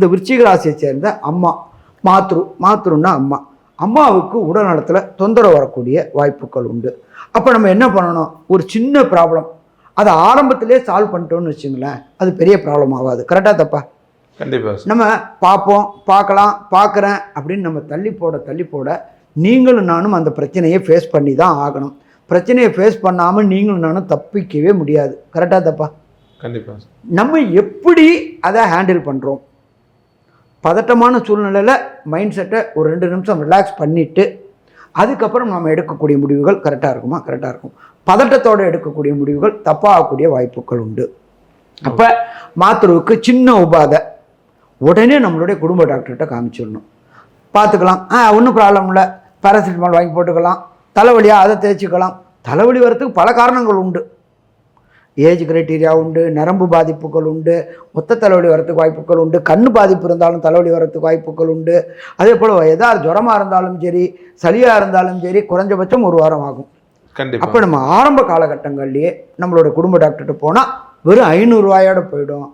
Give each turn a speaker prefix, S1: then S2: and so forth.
S1: இந்த விருச்சிக ராசியை சேர்ந்த அம்மா மாத்ரு மாத்ருன்னா அம்மா. அம்மாவுக்கு உடல் நலத்தில் தொந்தரவு வரக்கூடிய வாய்ப்புகள் உண்டு. அப்போ நம்ம என்ன பண்ணணும்? ஒரு சின்ன ப்ராப்ளம் அதை ஆரம்பத்திலே சால்வ் பண்ணிட்டோம்னு வச்சுங்களேன் அது பெரிய ப்ராப்ளம் ஆகாது. கரெக்டாக தப்பா?
S2: கண்டிப்பா. சார்
S1: நம்ம பார்ப்போம் பார்க்கலாம் பார்க்குறேன் அப்படின்னு நம்ம தள்ளி போட தள்ளி போட நீங்களும் நானும் அந்த பிரச்சனையை ஃபேஸ் பண்ணி தான் ஆகணும். பிரச்சனையை ஃபேஸ் பண்ணாமல் நீங்களும் நானும் தப்பிக்கவே முடியாது. கரெக்டாக தப்பா?
S2: கண்டிப்பா. சார்
S1: நம்ம எப்படி அதை ஹேண்டில் பண்ணுறோம் பதட்டமான சூழ்நிலையில் மைண்ட் செட்டை ஒரு ரெண்டு நிமிஷம் ரிலாக்ஸ் பண்ணிவிட்டு அதுக்கப்புறம் நம்ம எடுக்கக்கூடிய முடிவுகள் கரெக்டாக இருக்குமா? கரெக்டாக இருக்கும். பதட்டத்தோடு எடுக்கக்கூடிய முடிவுகள் தப்பாகக்கூடிய வாய்ப்புகள் உண்டு. அப்போ மாத்திரவுக்கு சின்ன உபாதை உடனே நம்மளுடைய குடும்ப டாக்டர்கிட்ட காமிச்சிடணும். பார்த்துக்கலாம். ஆ ஒன்றும் ப்ராப்ளம் இல்லை. பேராசிட்டமால் வாங்கி போட்டுக்கலாம். தலைவலியாக அதை தேய்ச்சிக்கலாம். தலைவலி வரத்துக்கு பல காரணங்கள் உண்டு. ஏஜ் கிரைட்டீரியா உண்டு நரம்பு பாதிப்புகள் உண்டு மொத்த தலைவலி வரத்துக்கு வாய்ப்புகள் உண்டு கண் பாதிப்பு இருந்தாலும் தலைவலி வரத்துக்கு வாய்ப்புகள் உண்டு. அதே போல் எதாவது ஜுரமாக இருந்தாலும் சரி சளியாக இருந்தாலும் சரி குறைஞ்சபட்சம் ஒரு வாரம் ஆகும். அப்போ நம்ம ஆரம்ப காலகட்டங்கள்லேயே நம்மளோட குடும்ப டாக்டர்கிட்ட போனால் வெறும் ஐநூறுரூவாயோட போயிடும்.